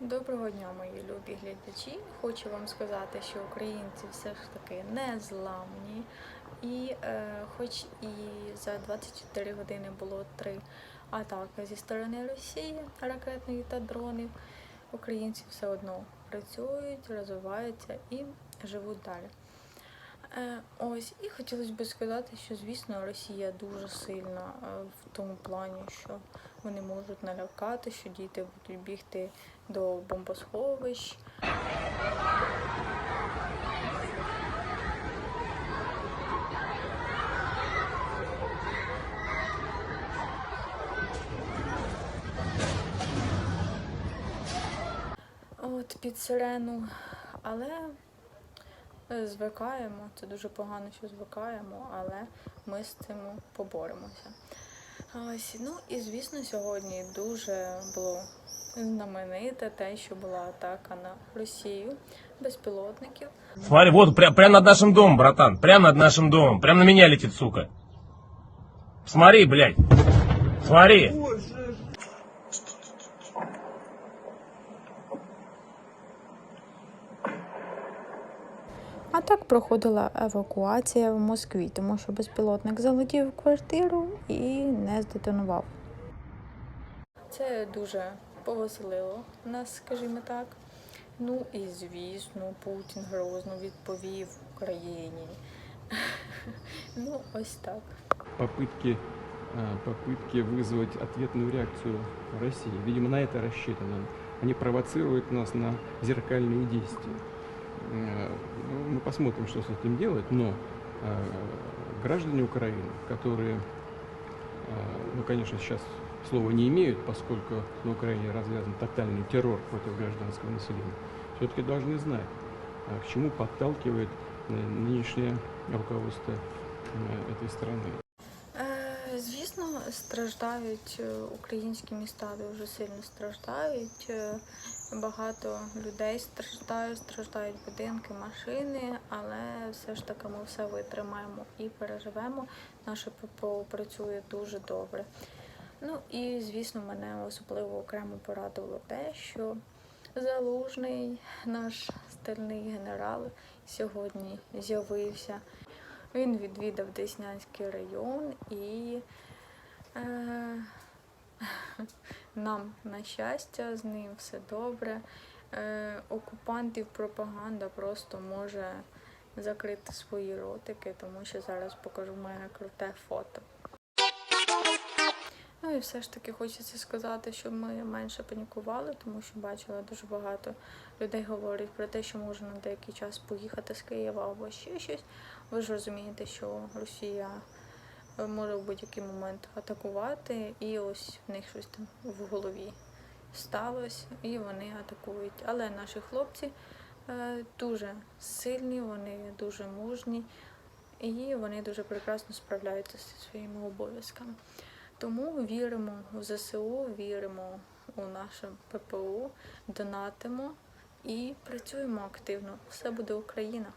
Доброго дня, мої любі глядачі. Хочу вам сказати, що українці все ж таки не зламні. І е, хоч і за 24 години було три атаки зі сторони Росії, ракетної та дронів, українці все одно працюють, розвиваються і живуть далі. Е, ось, і хотілося б сказати, що звісно Росія дуже сильна е, в тому плані, що вони можуть налякати, що діти будуть бігти до бомбосховищ. От під сирену, але звикаємо. Це дуже погано, що звикаємо, але ми з цим поборемося. Ось, ну і звісно, сьогодні дуже було знамените те, що була атака на Росію безпілотників. Смотри, вот прям, прям над нашим домом, братан. Прям над нашим домом. Прям на меня летит, сука. Смотри, блядь. Смотри. так проходила евакуація в Москві, тому що безпілотник залетів в квартиру і не здетонував. Це дуже повеселило нас, скажімо так. Ну і звісно, Путін грозно відповів Україні. Ну, ось так. попытки, а, попытки вызвать ответную реакцию России. Видимо, на это рассчитано. Они провоцируют нас на зеркальные действия. Э, Мы посмотрим, что с этим делать, но э, граждане Украины, которые, э, ну, конечно, сейчас слова не имеют, поскольку на Украине развязан тотальный террор против гражданского населения, все-таки должны знать, к чему подталкивает нынешнее руководство этой страны. Е, Звісно, страждають е, українські міста дуже сильно страждають. Е, Багато людей страждають, страждають будинки, машини, але все ж таки ми все витримаємо і переживемо. Наше ППО працює дуже добре. Ну і звісно, мене особливо окремо порадило те, що залужний наш стальний генерал сьогодні з'явився. Він відвідав Деснянський район і е, нам, на щастя, з ним все добре. Е, окупантів пропаганда просто може закрити свої ротики, тому що зараз покажу моє круте фото. І все ж таки хочеться сказати, щоб ми менше панікували, тому що бачила дуже багато людей говорять про те, що можна на деякий час поїхати з Києва або ще щось. Ви ж розумієте, що Росія е, може в будь-який момент атакувати, і ось в них щось там в голові сталося, і вони атакують. Але наші хлопці е, дуже сильні, вони дуже мужні, і вони дуже прекрасно справляються зі своїми обов'язками. Тому віримо в ЗСУ, віримо у наше ППУ, донатимо і працюємо активно. Все буде Україна.